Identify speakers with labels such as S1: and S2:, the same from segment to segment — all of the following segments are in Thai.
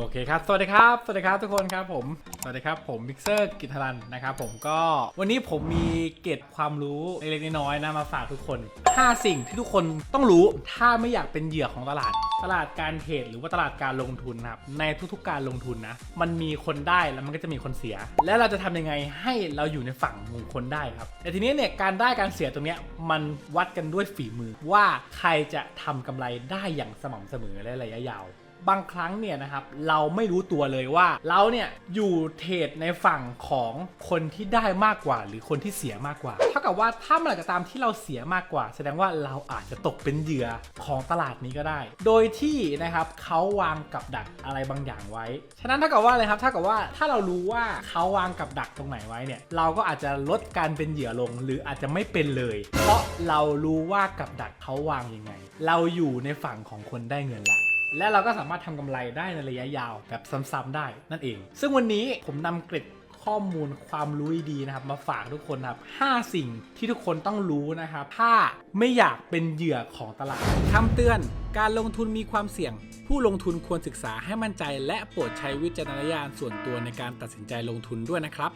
S1: โอเคครับ สวัสดีครับ สวัสดีครับทุกคนครับผม สวัสดีครับผมมิกเซอร์กิตรันนะครับผมก็วันนี้ผมมีเกร็ดความรู้เล็กๆน้อยๆนะมาฝากทุกคน 5 สิ่งที่ทุกคนต้องรู้ถ้าไม่อยากเป็นเหยื่อของตลาด ตลาดการเทรดหรือว่าตลาดการลงทุนนะครับในทุกๆการลงทุนนะ มันมีคนได้แล้วมันก็จะมีคนเสีย และเราจะทำยังไงให้เราอยู่ในฝั่งของคนได้ครับ แต่ทีนี้เนี่ยการได้การเสียตรงเนี้ยมันวัดกันด้วยฝีมือว่าใครจะทำกำไรได้อย่างสม่ำเสมอและระยะยาว บางครั้งเนี่ยนะครับเราไม่รู้ตัวเลยว่า เราเนี่ยอยู่เทรดในฝั่งของคนที่ได้มากกว่า หรือคนที่เสียมากกว่า เท่ากับว่าถ้าเมื่อไหร่ก็ตามที่เราเสียมากกว่า แสดงว่าเราอาจจะตกเป็นเหยื่อของตลาดนี้ก็ได้ โดยที่นะครับเขาวางกับดักอะไรบางอย่างไว้ ฉะนั้นเท่ากับว่าอะไรครับเท่ากับว่าถ้าเรารู้ว่าเขาวางกับดักตรงไหนไว้เนี่ยเราก็อาจจะลดการเป็นเหยื่อลง หรืออาจจะไม่เป็นเลย เพราะเรารู้ว่ากับดักเขาวางยังไง เราอยู่ในฝั่งของคนได้เงินละ และเราก็สามารถทำกำไรได้ในระยะยาวแบบซ้ำๆได้นั่นเอง ซึ่งวันนี้ผมนำเกร็ดข้อมูลความรู้ดีนะครับ มาฝากทุกคนครับ 5 สิ่งที่ทุกคนต้องรู้นะครับ ถ้าไม่อยากเป็นเหยื่อของตลาดคำเตือน การลงทุนมีความเสี่ยง ผู้ลงทุนควรศึกษาให้มั่นใจ และโปรดใช้วิจารณญาณส่วนตัวในการตัดสินใจลงทุนด้วยนะครับ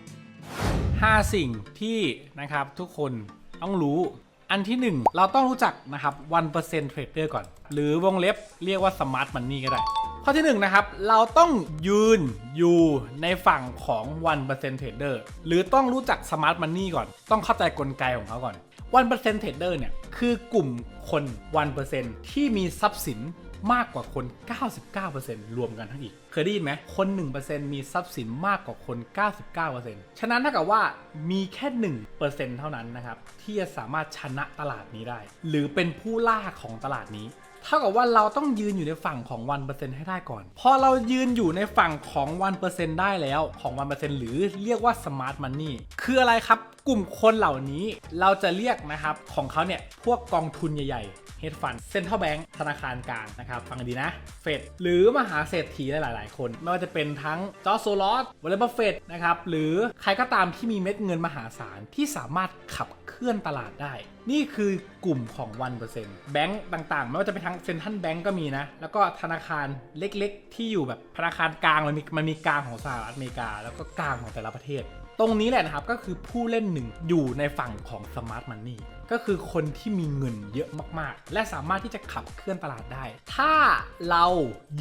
S1: 5 สิ่งที่นะครับทุกคนต้องรู้ อันที่ 1 เราต้องรู้จักนะครับ1% trader ก่อน หรือวงเล็บเรียกว่า smart money ก็ได้ ข้อที่1นะครับ เราต้องยืนอยู่ในฝั่งของ 1% trader หรือต้องรู้จัก smart money ก่อน ต้องเข้าใจกลไกของเขาก่อน 1% trader เนี่ยคือกลุ่มคน 1%ที่มีทรัพย์สิน มากกว่าคน 99%รวมกันทั้งอีก เคยได้ยินไหมคน 1%มีทรัพย์สินมากกว่าคน 99%ฉะนั้นถ้ากับว่ามีแค่ 1%เท่านั้นนะครับที่จะสามารถชนะตลาดนี้ได้ หรือเป็นผู้ล่าของตลาดนี้เท่ากับว่าเราต้องยืนอยู่ในฝั่งของ1%ให้ได้ก่อน พอเรายืนอยู่ในฝั่งของ1%ได้แล้วของ1%หรือเรียกว่า smart money คืออะไรครับ กลุ่มคนเหล่านี้เราจะเรียกนะครับของเขาเนี่ยพวกกองทุนใหญ่ๆ ฮดฟันเซ็นทรัลแบงก์ธนาคารกลางนะครับ ฟังดีนะ เฟดหรือมหาเศรษฐีหลาย ๆ คน ไม่ว่าจะเป็นทั้งจอร์จโซลอสวอลเลนบัฟเฟตนะครับ หรือใครก็ตามที่มีเม็ดเงินมหาศาลที่สามารถขับเคลื่อนตลาดได้ นี่คือกลุ่มของ 1%แบงก์ต่าง ๆ ไม่ว่าจะเป็นทั้งเซ็นทรัลแบงก์ก็มีนะ แล้วก็ธนาคารเล็ก ๆ ที่อยู่แบบธนาคารกลางมันมีมันมีกลางของสหรัฐอเมริกา แล้วก็กลางของแต่ละประเทศ ตรงนี้แหละนะครับก็คือผู้เล่นหนึ่งอยู่ในฝั่งของ Smart Money ก็คือคนที่มีเงินเยอะมากๆ และสามารถที่จะขับเคลื่อนตลาดได้ ถ้าเรา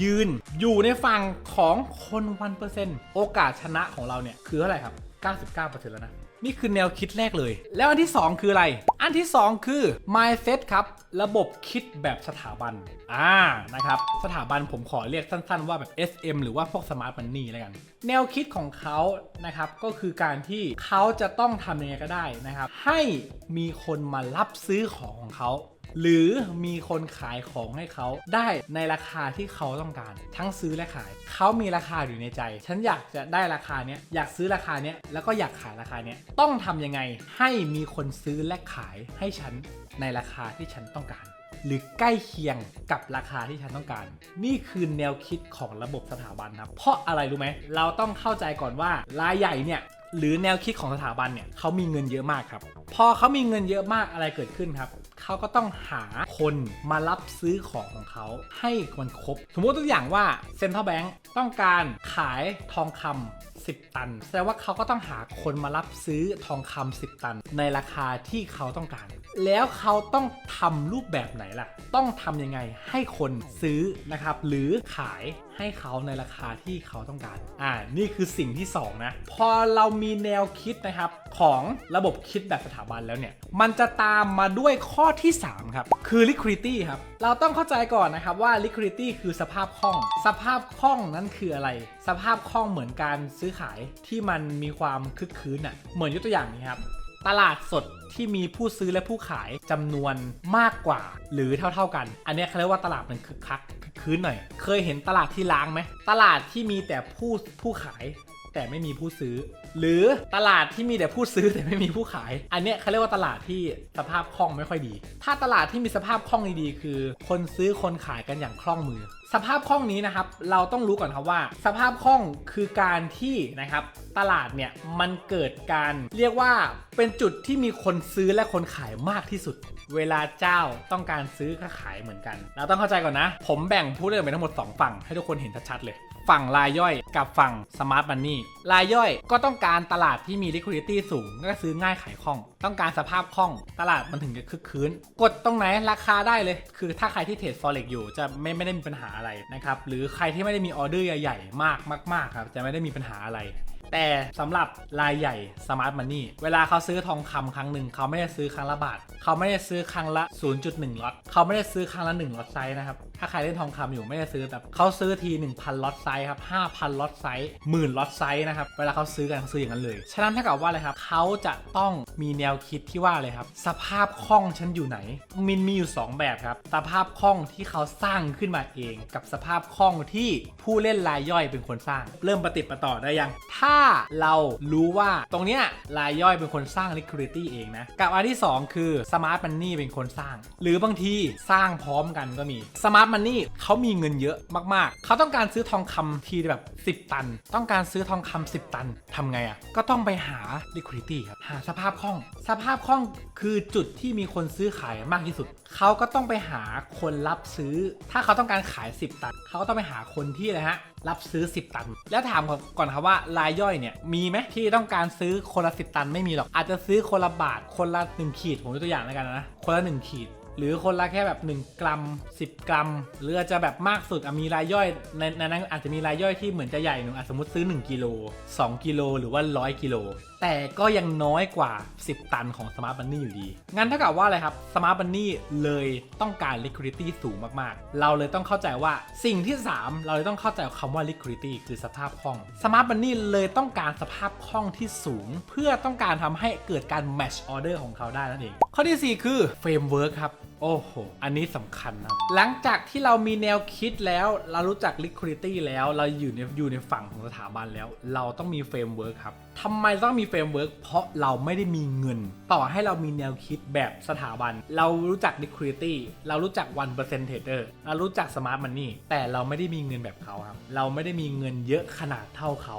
S1: ยืนอยู่ในฝั่งของคน 1%โอกาสชนะของเราเนี่ยคือเท่าไหร่ครับ 99%แล้วนะ นี่คือแนวคิดแรกเลย แล้วอันที่ 2 คืออะไร อันที่ 2 คือ mindset ครับ ระบบคิดแบบสถาบัน อ่า นะครับ สถาบันผมขอเรียกสั้นๆ ว่าแบบ SM หรือว่าพวก smart money แล้วกัน แนวคิดของเขานะครับ ก็คือการที่เขาจะต้องทำยังไงก็ได้นะครับ ให้มีคนมารับซื้อของของเขา หรือมีคนขายของให้เขาได้ในราคาที่เขาต้องการ ทั้งซื้อและขาย เขามีราคาอยู่ในใจ ฉันอยากจะได้ราคาเนี้ยอยากซื้อราคาเนี้ยแล้วก็อยากขายราคาเนี้ยต้องทำยังไงให้มีคนซื้อและขายให้ฉันในราคาที่ฉันต้องการหรือใกล้เคียงกับราคาที่ฉันต้องการ นี่คือแนวคิดของระบบสถาบันครับ เพราะอะไรรู้ไหม เราต้องเข้าใจก่อนว่ารายใหญ่เนี่ยหรือแนวคิดของสถาบันเนี่ยเขามีเงินเยอะมากครับ พอเขามีเงินเยอะมากอะไรเกิดขึ้นครับ เขาก็ต้องหาคนมารับซื้อของของเขาให้มันครบ สมมติตัวอย่างว่าเซ็นทรัลแบงก์ต้องการขายทองคำ 10 ตัน แสดงว่าเขาก็ต้องหาคนมารับซื้อทองคำ10 ตัน ในราคาที่เขาต้องการ แล้วเขาต้องทำรูปแบบไหนล่ะ ต้องทำยังไงให้คนซื้อนะครับ หรือขายให้เขาในราคาที่เขาต้องการ อ่า นี่คือสิ่งที่ 2 นะ พอเรามีแนวคิดนะครับของระบบคิดแบบสถาบันแล้วเนี่ย มันจะตามมาด้วยข้อที่ 3 ครับ คือ liquidity ครับ เราต้องเข้าใจก่อนนะครับว่า liquidity คือสภาพคล่อง สภาพคล่องนั้นคืออะไร สภาพคล่องเหมือนการซื้อขายที่มันมีความคึกคืนอะ เหมือนยกตัวอย่างนี้ครับ ตลาดสดที่มีผู้ซื้อและผู้ขายจำนวนมากกว่า หรือเท่าๆกัน อันนี้เขาเรียกว่าตลาดมันคึกคักคึกคืนหน่อย เคยเห็นตลาดที่ล้างไหม ตลาดที่มีแต่ผู้ผู้ขาย แต่ไม่มีผู้ซื้อ หรือตลาดที่มีแต่ผู้ซื้อแต่ไม่มีผู้ขาย อันเนี้ยเขาเรียกว่าตลาดที่สภาพคล่องไม่ค่อยดี ถ้าตลาดที่มีสภาพคล่องดีๆ คือ คนซื้อคนขายกันอย่างคล่องมือ สภาพคล่องนี้นะครับ เราต้องรู้ก่อนครับว่า สภาพคล่องคือการที่นะครับตลาดเนี่ยมันเกิดการเรียกว่าเป็นจุดที่มีคนซื้อและคนขายมากที่สุด เวลาเจ้าต้องการซื้อก็ขายเหมือนกัน เราต้องเข้าใจก่อนนะ ผมแบ่งผู้เล่นเป็นทั้งหมด 2 ฝั่งให้ทุกคนเห็นชัดๆเลย ฝั่งรายย่อยกับฝั่งสมาร์ทมันนี่รายย่อยก็ต้องการตลาดที่มี liquidity สูงก็ซื้อง่ายขายคล่อง ต้องการสภาพคล่อง ตลาดมันถึงจะคึกคืน กดตรงไหนราคาได้เลย คือถ้าใครที่เทรด forex อยู่จะไม่ไม่ได้มีปัญหาอะไรนะครับ หรือใครที่ไม่ได้มีออเดอร์ใหญ่ๆ มากมากๆครับจะไม่ได้มีปัญหาอะไร แต่สำหรับรายใหญ่สมาร์ทมันนี่เวลาเขาซื้อทองคำครั้งหนึ่งเขาไม่ได้ซื้อครั้งละบาทเขาไม่ได้ซื้อครั้งละ 0.1ล็อตเขาไม่ได้ซื้อครั้งละ1ล็อตไซส์นะครับถ้าใครเล่นทองคำอยู่ไม่ได้ซื้อแบบเขาซื้อที 1,000ล็อตไซส์ครับ5,000ล็อตไซส์หมื่นล็อตไซส์นะครับเวลาเขาซื้อกันเขาซื้ออย่างนั้นเลยฉะนั้นถ้ากับว่าอะไรครับเขาจะต้องมีแนวคิดที่ว่าเลยครับสภาพคล่องฉันอยู่ไหนมินมีอยู่ 2 แบบครับสภาพคล่องที่เขาสร้างขึ้นมาเอง กับสภาพคล่องที่ผู้เล่นรายย่อยเป็นคนสร้าง เริ่มปฏิปต่อได้ยังถ้าเรารู้ว่าตรงเนี้ยรายย่อยเป็นคนสร้าง liquidity เองนะ กับอันที่ 2 คือ smart money เป็นคนสร้าง หรือบางทีสร้างพร้อมกันก็มี smart money เขามีเงินเยอะมากๆ เขาต้องการซื้อทองคำทีแบบ 10 ตัน ต้องการซื้อทองคำ10 ตันทำไงอะ่ะ ก็ต้องไปหา liquidity ครับ หาสภาพคล่อง สภาพคล่องคือจุดที่มีคนซื้อขายมากที่สุด เขาก็ต้องไปหาคนรับซื้อ ถ้าเขาต้องการขาย 10 ตัน เขาก็ต้องไปหาคนที่อะไรฮะ รับซื้อ 10 ตัน แล้วถามก่อนครับว่ารายย่อยเนี่ยมีไหมที่ต้องการซื้อคนละ 10 ตันไม่มีหรอกอาจจะซื้อคนละบาทคนละ 1 ขีดผมยกตัวอย่างแล้วกันนะคนละ 1 ขีด หรือคนละแค่แบบ 1 กรัม 10 กรัม หรืออาจจะแบบมากสุดมีรายย่อยในในนั้นอาจจะมีรายย่อยที่เหมือนจะใหญ่หนึ่งสมมติซื้อ 1กิโล2กิโลหรือว่า 100กิโลแต่ก็ยังน้อยกว่า 10 ตันของ Smart Money อยู่ดี งั้นเท่ากับว่าอะไรครับ Smart Money เลยต้องการ liquidity สูงมากๆ เราเลยต้องเข้าใจว่าสิ่งที่ 3 เราเลยต้องเข้าใจคำว่า liquidity คือสภาพคล่อง Smart Money เลยต้องการสภาพคล่องที่สูง เพื่อต้องการทำให้เกิดการ match order ของเขาได้นั่นเอง ข้อทีสี่4 คือ framework ครับ โอ้โห อันนี้สำคัญนะครับ หลังจากที่เรามีแนวคิดแล้ว เรารู้จัก liquidity แล้ว เราอยู่ในอยู่ในฝั่งของสถาบันแล้ว เราต้องมี framework ครับทำไมต้องมี framework เพราะเราไม่ได้มีเงิน ต่อให้เรามีแนวคิดแบบสถาบัน เรารู้จัก liquidity เรารู้จัก1% trader เรารู้จัก smart money แต่เราไม่ได้มีเงินแบบเขาครับ เราไม่ได้มีเงินเยอะขนาดเท่าเขา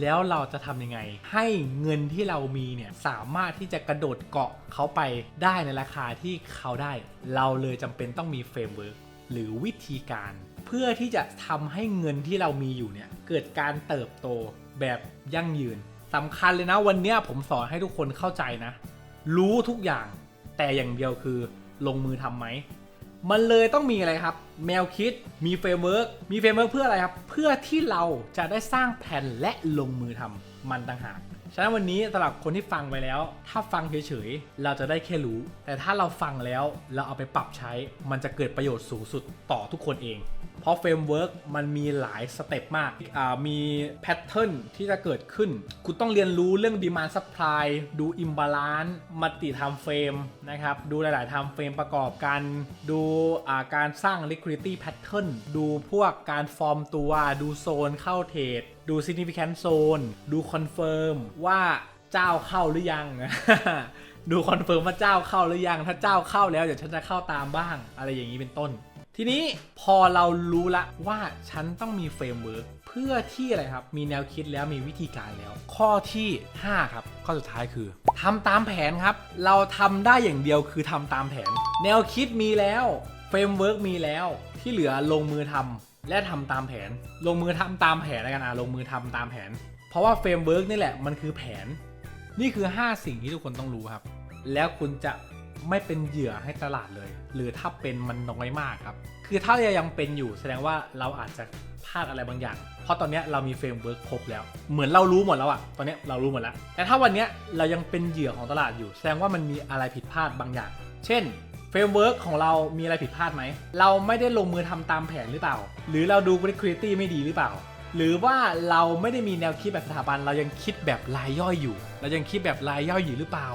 S1: แล้วเราจะทำยังไง ให้เงินที่เรามีเนี่ยสามารถที่จะกระโดดเกาะเขาไปได้ในราคาที่เขาได้ เราเลยจำเป็นต้องมีเฟรมเวิร์กหรือวิธีการ เพื่อที่จะทำให้เงินที่เรามีอยู่เนี่ยเกิดการเติบโตแบบยั่งยืนสำคัญเลยนะวันนี้ผมสอนให้ทุกคนเข้าใจนะ รู้ทุกอย่างแต่อย่างเดียวคือลงมือทำไหม มันเลยต้องมีอะไรครับ แมวคิดมีเฟรมเวิร์กมีเฟรมเวิร์กเพื่ออะไรครับ เพื่อที่เราจะได้สร้างแผนและลงมือทำมันต่างหาก ฉะนั้นวันนี้สำหรับคนที่ฟังไปแล้ว ถ้าฟังเฉยๆ เราจะได้แค่รู้ แต่ถ้าเราฟังแล้วเราเอาไปปรับใช้ มันจะเกิดประโยชน์สูงสุดต่อทุกคนเอง เพราะเฟรมเวิร์กมันมีหลายสเต็ปมาก มีแพทเทิร์นที่จะเกิดขึ้น คุณต้องเรียนรู้เรื่องดีมานซัพพลายดูอิมบาลานซ์มัลติไทม์เฟรมนะครับ ดูหลายๆไทม์เฟรมประกอบกัน ดูการสร้าง liquidity pattern ดูพวกการฟอร์มตัว ดูโซนเข้าเทรด ดู significant zone ดูคอนเฟิร์มว่าเจ้าเข้าหรือยัง ดูคอนเฟิร์มว่าเจ้าเข้าหรือยัง ถ้าเจ้าเข้าแล้วเดี๋ยวฉันจะเข้าตามบ้าง อะไรอย่างนี้เป็นต้น ทีนี้พอเรารู้ละว่าฉันต้องมีเฟรมเวิร์กเพื่อที่อะไรครับ มีแนวคิดแล้วมีวิธีการแล้ว ข้อที่ 5 ครับ ข้อสุดท้ายคือทำตามแผนครับ เราทำได้อย่างเดียวคือทำตามแผน แนวคิดมีแล้วเฟรมเวิร์กมีแล้วที่เหลือลงมือทำ และทำตามแผน ลงมือทำตามแผนแล้วกันอะลงมือทำตามแผน เพราะว่าเฟรมเวิร์กนี่แหละมันคือแผน นี่คือ 5 สิ่งที่ทุกคนต้องรู้ครับ แล้วคุณจะไม่เป็นเหยื่อให้ตลาดเลย หรือถ้าเป็นมันน้อยมากครับ คือถ้ายังเป็นอยู่แสดงว่าเราอาจจะพลาดอะไรบางอย่าง เพราะตอนนี้เรามีเฟรมเวิร์กครบแล้ว เหมือนเรารู้หมดแล้วอะตอนนี้เรารู้หมดแล้ว แต่ถ้าวันนี้เรายังเป็นเหยื่อของตลาดอยู่ แสดงว่ามันมีอะไรผิดพลาดบางอย่าง เช่น รมเวิร์กของเรามีอะไรผิดพลาดไหม เราไม่ได้ลงมือทำตามแผนหรือเปล่า หรือเราดู liquidity ไม่ดีหรือเปล่า หรือว่าเราไม่ได้มีแนวคิดแบบสถาบัน เรายังคิดแบบรายย่อยอยู่ เรายังคิดแบบรายย่อยอยู่หรือเปล่า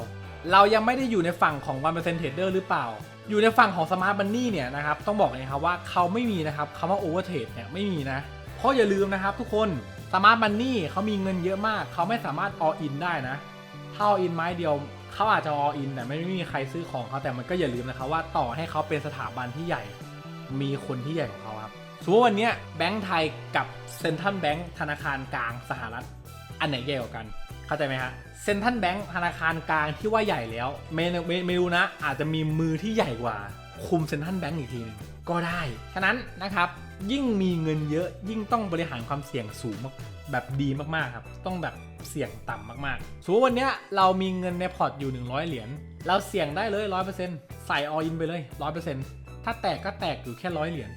S1: เรายังไม่ได้อยู่ในฝั่งของ1% trader หรือเปล่า อยู่ในฝั่งของ smart money เนี่ยนะครับ ต้องบอกเลยครับว่าเขาไม่มีนะครับคำว่า over trade เนี่ยไม่มีนะ เพราะอย่าลืมนะครับทุกคน smart money เขามีเงินเยอะมาก เขาไม่สามารถ all in ได้นะถ้า all in ไม้เดียว เขาอาจจะ all in แต่ไม่มีใครซื้อของเขาแต่มันก็อย่าลืมนะครับว่าต่อให้เขาเป็นสถาบันที่ใหญ่ มีคนที่ใหญ่กว่าเขาครับสมมติว่าวันนี้แบงก์ไทยกับเซ็นทรัลแบงก์ธนาคารกลางสหรัฐ อันไหนใหญ่กว่ากัน เข้าใจไหมฮะเซ็นทรัลแบงก์ธนาคารกลางที่ว่าใหญ่แล้วไม่ไม่ไม่รู้นะ อาจจะมีมือที่ใหญ่กว่า คุมเซ็นทรัลแบงก์อีกทีหนึงก็ได้ ฉะนั้นนะครับยิ่งมีเงินเยอะยิ่งต้องบริหารความเสี่ยงสูงแบบดีมากๆครับ ต้องแบบ เสี่ยงต่ำมากๆสมมติวันเนี้ยเรามีเงินในพอร์ตอยู่ 100 เหรียญ เราเสี่ยงได้เลย100%ใส่ออินไปเลย 100%ถ้าแตกก็แตกอยู่แค่ร้อยเหรียญ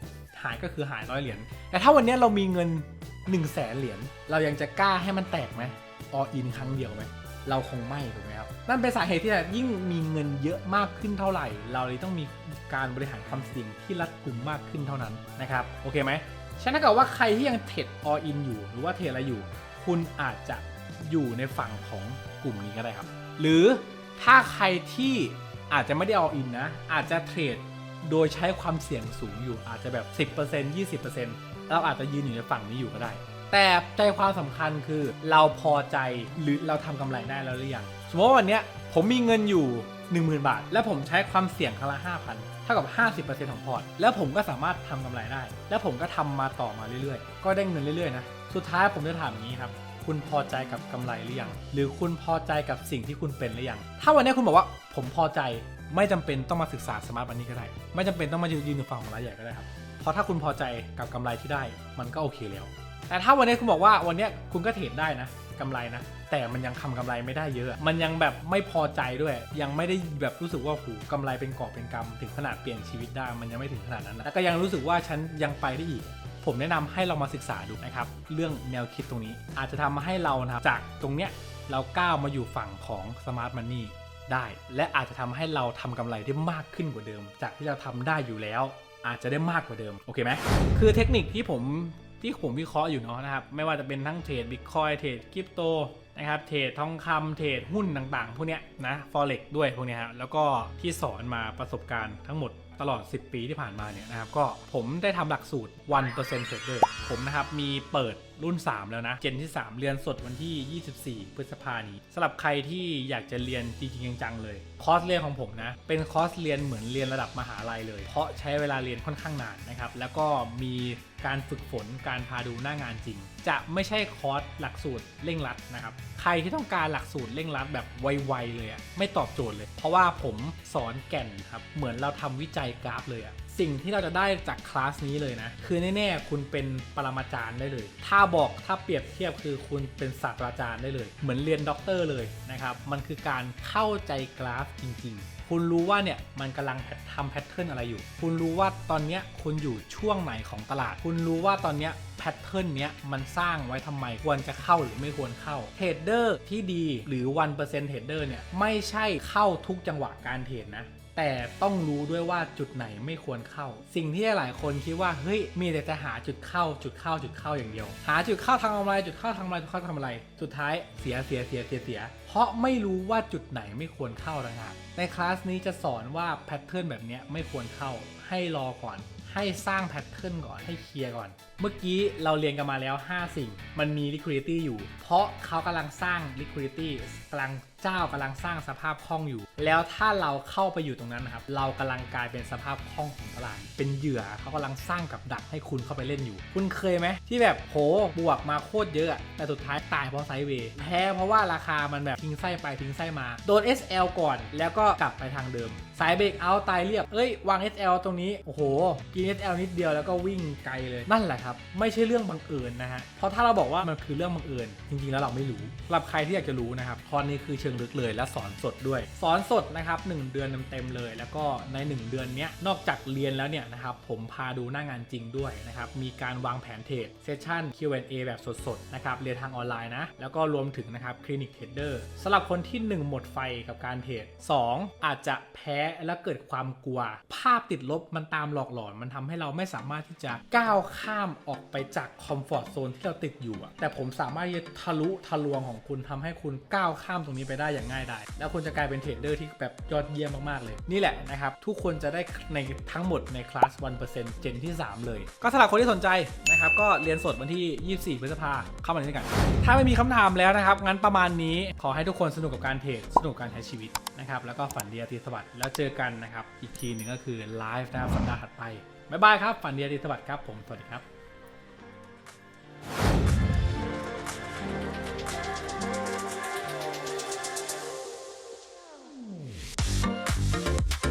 S1: หายก็คือหายร้อยเหรียญ แต่ถ้าวันเนี้ยเรามีเงิน1นึ่งแสนเหรียญ เรายังจะกล้าให้มันแตกไหมออินครั้งเดียวไหมเราคงไม่ถูกไหมครับ นั่นเป็นสาเหตุที่แบบยิ่งมีเงินเยอะมากขึ้นเท่าไหร่ เราเลยต้องมีการบริหารความเสี่ยงที่รัดกุมมากขึ้นเท่านั้นนะครับ โอเคไหมฉะนั้นถ้าเกิดว่าใครที่ยังเทรดออินอยู่ หรือว่าเทรดอะไรอยู่ คุณอาจจะ อยู่ในฝั่งของกลุ่มนี้ก็ได้ครับ หรือถ้าใครที่อาจจะไม่ได้ออินนะ อาจจะเทรดโดยใช้ความเสี่ยงสูงอยู่อาจจะแบบ 10% 20%เราอาจจะยืนอยู่ในฝั่งนี้อยู่ก็ได้ แต่ใจความสำคัญคือเราพอใจหรือเราทำกำไรได้แล้วหรือยังสมมติว่าวันนี้ผมมีเงินอยู่ 10,000 บาท และผมใช้ความเสี่ยงครั้งละ5,000 เท่ากับ 50%ของพอร์ต แล้วผมก็สามารถทำกำไรได้ แล้วผมก็ทำมาต่อมาเรื่อยๆ ก็ได้เงินเรื่อยๆนะ สุดท้ายผมจะถามอย่างนี้ครับ คุณพอใจกับกำไรหรือยัง หรือคุณพอใจกับสิ่งที่คุณเป็นหรือยัง ถ้าวันนี้คุณบอกว่าผมพอใจไม่จำเป็นต้องมาศึกษาสมาร์ทมันนี่ก็ได้ ไม่จำเป็นต้องมายืนอยู่ฝั่งของรายใหญ่ก็ได้ครับ เพราะถ้าคุณพอใจกับกำไรที่ได้มันก็โอเคแล้ว แต่ถ้าวันนี้คุณบอกว่าวันนี้คุณก็เทรดได้นะกำไรนะ แต่มันยังทำกำไรไม่ได้เยอะ มันยังแบบไม่พอใจด้วย ยังไม่ได้แบบรู้สึกว่าหูกำไรเป็นกอบเป็นกำถึงขนาดเปลี่ยนชีวิตได้ มันยังไม่ถึงขนาดนั้นนะแล้วก็ยังรู้สึกว่าฉันยังไปได้อีก ผมแนะนำให้เรามาศึกษาดูนะครับเรื่องแนวคิดตรงนี้ อาจจะทำให้เรานะครับจากตรงเนี้ยเราก้าวมาอยู่ฝั่งของ Smart Money ได้ และอาจจะทำให้เราทำกำไรได้มากขึ้นกว่าเดิม จากที่เราทำได้อยู่แล้ว อาจจะได้มากกว่าเดิมโอเคไหมคือเทคนิคที่ผมที่ผมวิเคราะห์อยู่เนาะนะครับไม่ว่าจะเป็นทั้งเทรดบิตคอยเทรดคริปโตนะครับเทรดทองคำเทรดหุ้นต่างๆ พวกเนี้ยนะ forex ด้วยพวกเนี้ยฮะแล้วก็ที่สอนมาประสบการณ์ทั้งหมด ตลอด 10 ปีที่ผ่านมาเนี่ยนะครับก็ผมได้ทำหลักสูตร 1% Trader ผมนะครับมีเปิดรุ่น 3 แล้วนะ เจนที่ 3 เรียนสดวันที่ 24 พฤษภานี้สำหรับใครที่อยากจะเรียนจริงๆจังเลย คอร์สเรียนของผมนะ เป็นคอร์สเรียนเหมือนเรียนระดับมหาลัยเลย เพราะใช้เวลาเรียนค่อนข้างนานนะครับ แล้วก็มีการฝึกฝนการพาดูหน้างานจริง จะไม่ใช่คอร์สหลักสูตรเร่งรัดนะครับ ใครที่ต้องการหลักสูตรเร่งรัดแบบไวๆเลยอะไม่ตอบโจทย์เลย เพราะว่าผมสอนแก่นครับ เหมือนเราทำวิจัยกราฟเลยอะ สิ่งที่เราจะได้จากคลาสนี้เลยนะ คือแน่ๆ คุณเป็นปรมาจารย์ได้เลย ถ้าบอกถ้าเปรียบเทียบคือคุณเป็นศาสตราจารย์ได้เลย เหมือนเรียนด็อกเตอร์เลยนะครับ มันคือการเข้าใจกราฟจริง ๆคุณรู้ว่าเนี่ยมันกำลังทำแพทเทิร์นอะไรอยู่ คุณรู้ว่าตอนเนี้ยคุณอยู่ช่วงไหนของตลาด คุณรู้ว่าตอนเนี้ยแพทเทิร์นเนี้ยมันสร้างไว้ทำไม ควรจะเข้าหรือไม่ควรเข้า เทรดเดอร์ที่ดีหรือ 1%เทรดเดอร์เนี่ยไม่ใช่เข้าทุกจังหวะการเทรดนะ แต่ต้องรู้ด้วยว่าจุดไหนไม่ควรเข้า สิ่งที่หลายคนคิดว่าเฮ้ยมีแต่จะหาจุดเข้า จุดเข้าจุดเข้าอย่างเดียว หาจุดเข้าทางกำไรจุดเข้าทางกำไรจุดเข้าทางกำไร สุดท้ายเสียเสียเสียเสียเสีย เพราะไม่รู้ว่าจุดไหนไม่ควรเข้าต่างหากในคลาสนี้จะสอนว่าแพทเทิร์นแบบนี้ไม่ควรเข้าให้รอก่อนให้สร้างแพทเทิร์นก่อนให้เคลียร์ก่อน เมื่อกี้เราเรียนกันมาแล้ว 5 สิ่ง มันมี liquidity อยู่ เพราะเขากำลังสร้าง liquidity กำลัง เจ้ากำลังสร้างสภาพคล่องอยู่ แล้วถ้าเราเข้าไปอยู่ตรงนั้นนะครับ เรากำลังกลายเป็นสภาพคล่องของตลาด เป็นเหยื่อเขากำลังสร้างกับดักให้คุณเข้าไปเล่นอยู่ คุณเคยไหมที่แบบโหบวกมาโคตรเยอะ แต่สุดท้ายตายเพราะไซด์เวย์แพ้เพราะว่าราคามันแบบทิ้งไส้ไปทิ้งไส้มา โดน SL ก่อนแล้วก็กลับไปทางเดิม สายเบรกเอาตายเรียบ เอ้ยวาง SL ตรงนี้ โอ้โห กิน SL นิดเดียวแล้วก็วิ่งไกลเลย นั่นแหละครับ ไม่ใช่เรื่องบังเอิญนะฮะ เพราะถ้าเราบอกว่ามันคือเรื่องบังเอิญ จริงๆแล้วเราไม่รู้สำหรับใครที่อยากจะรู้นะครับ คอร์สนี้คือเชิงลึกเลยและสอนสดด้วย สอนสดนะครับ 1 เดือนเต็มๆเลย แล้วก็ใน 1 เดือนเนี้ยนอกจากเรียนแล้วเนี่ยนะครับผมพาดูหน้างานจริงด้วยนะครับมีการวางแผนเทรดเซสชั่น Q&A แบบสดๆนะครับเรียนทางออนไลน์นะแล้วก็รวมถึงนะครับคลินิกเทรดเดอร์สำหรับคนที่ 1 หมดไฟกับการเทรด2 อาจจะแพ้และเกิดความกลัว ภาพติดลบมันตามหลอกหลอนมันทำให้เราไม่สามารถที่จะก้าวข้ามออกไปจากคอมฟอร์ทโซนที่เราติดอยู่แต่ผมสามารถที่จะทะลุทะลวงของคุณทำให้คุณก้าวข้ามตรงนี้ไปได้อย่างง่ายดายแล้วคุณจะกลายเป็นเทรดเดอร์ที่แบบยอดเยี่ยมมากๆเลย นี่แหละนะครับ ทุกคนจะได้ในทั้งหมดในคลาส 1%เจนที่ 3 เลย ก็สำหรับคนที่สนใจนะครับ ก็เรียนสดวันที่ 24 พฤษภาเข้ามาเล่นด้วยกัน ถ้าไม่มีคำถามแล้วนะครับ งั้นประมาณนี้ขอให้ทุกคนสนุกกับการเทรดสนุกกับการใช้ชีวิตนะครับแล้วก็ฝันดีอาทิตย์สวัสดิ์แล้วเจอกันนะครับอีกทีหนึ่งก็คือไลฟ์นะครับสัปดาห์ถัดไปบ๊ายบายครับฝันดีอาทิตย์สวัสดิ์ครับผมสวัสดีครับ